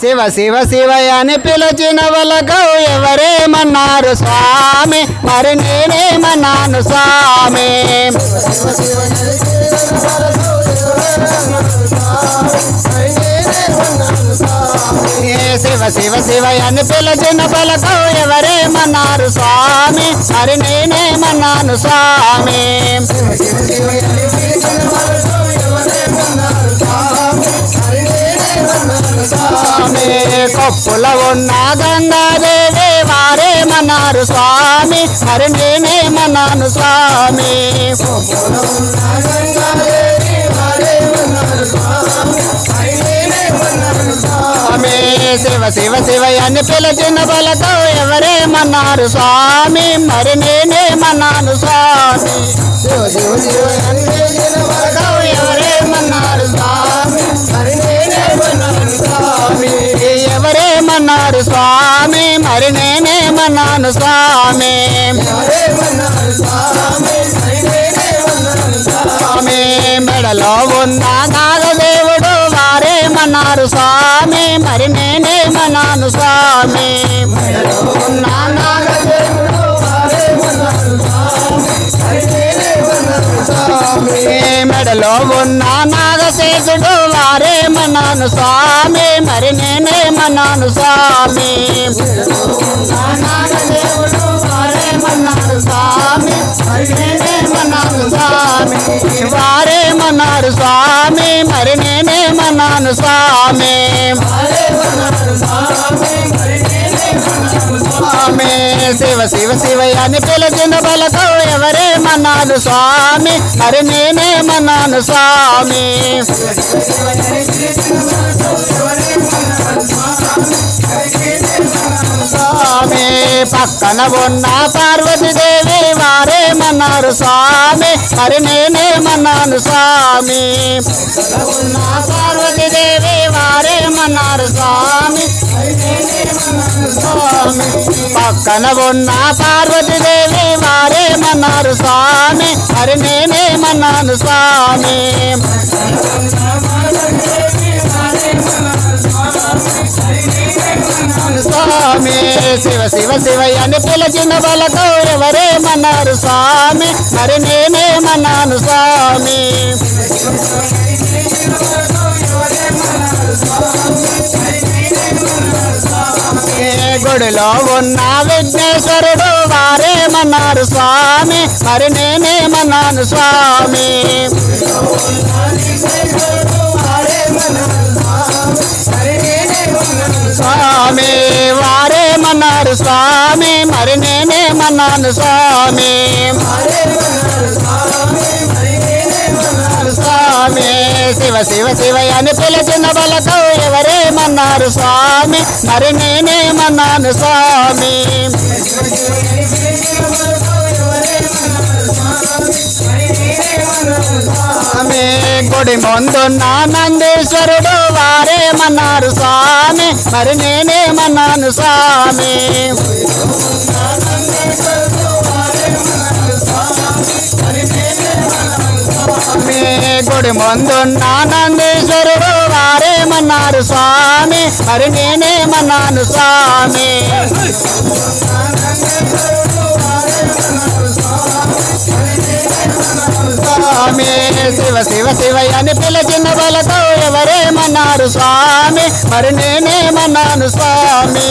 శివ శివ శివయ అని పిలిచిన వాళ్ళకు ఎవరేమన్నారు స్వామి? మరి నేనేమన్నాను స్వామి? శివ శివ శివయ అని పిలిచిన పలకు ఎవరేమన్నారు స్వామి? మరి నేనేమన్నాను స్వామి? స్వామి కొప్పుల ఉన్న గంగాదేవి వారే మన్నారు స్వామి మరి నేనేమన్నాను స్వామి. స్వామి శివ శివ శివ అని పిలిచిన బలతో ఎవరేమన్నారు స్వామి మరి నేనేమన్నాను స్వామి. శివ శివ శివ అని ఎవరేమన్నారు స్వామి మరి నేనేమన్నాను స్వామి. స్వామి మెడలో ఉన్న నాగదేవుడు వారేమన్నారు స్వామి మరి నేనేమన్నాను స్వామి. మెడలో మెడలో ఉన్న నాగశేషుడు వారేమన్నాను స్వామి. మరి నేనేమన్నాను స్వామి. నాగదేవుడు వారేమన్నారు స్వామి. మరి నేనేమన్నాను స్వామి. వారేమన్నారు స్వామి శివ శివ శివ పిలిచిన బలతో ఎవరే మన్నాను స్వామి? అరే నేనే మన్నాను స్వామి. స్వామి పక్కన ఉన్న పార్వతీదేవి వారేమన్నారు స్వామి. మరి నేనేమన్నాను స్వామి. ఉన్న స్వామి పక్కన ఉన్న పార్వతీదేవి వారేమన్నారు స్వామి. మరి నేనేమన్నాను స్వామి. స్వామి. శివ శివ శివయ్య అని పిలిచిన వాళ్ళతో ఎవరేమన్నారు స్వామి. మరి నేనేమన్నాను స్వామి. గుడిలో ఉన్న విఘ్నేశ్వరుడు వారేమన్నారు స్వామి. మరి నేనేమన్నాను స్వామి. స్వామి వారేమన్నారు స్వామి. మరి నేనేమన్నాను స్వామి స్వామి. శివ శివ శివయాన్ని పిలిచిన బలతో ఎవరేమన్నారు స్వామి? మరి నేనేమన్నాను స్వామి? స్వామి గుడి ముందున్న నందీశ్వరుడు వారేమన్నారు స్వామి? మరి నేనేమన్నాను స్వామి? స్వామి గుడి ముందున్న నందీశ్వరుడు వారేమన్నారు స్వామి. మరి నేనేమన్నాను స్వామి. స్వామి శివ శివ శివయ్య అని పిలిచిన బలతో ఎవరేమన్నారు స్వామి. మరి నేనేమన్నాను స్వామి.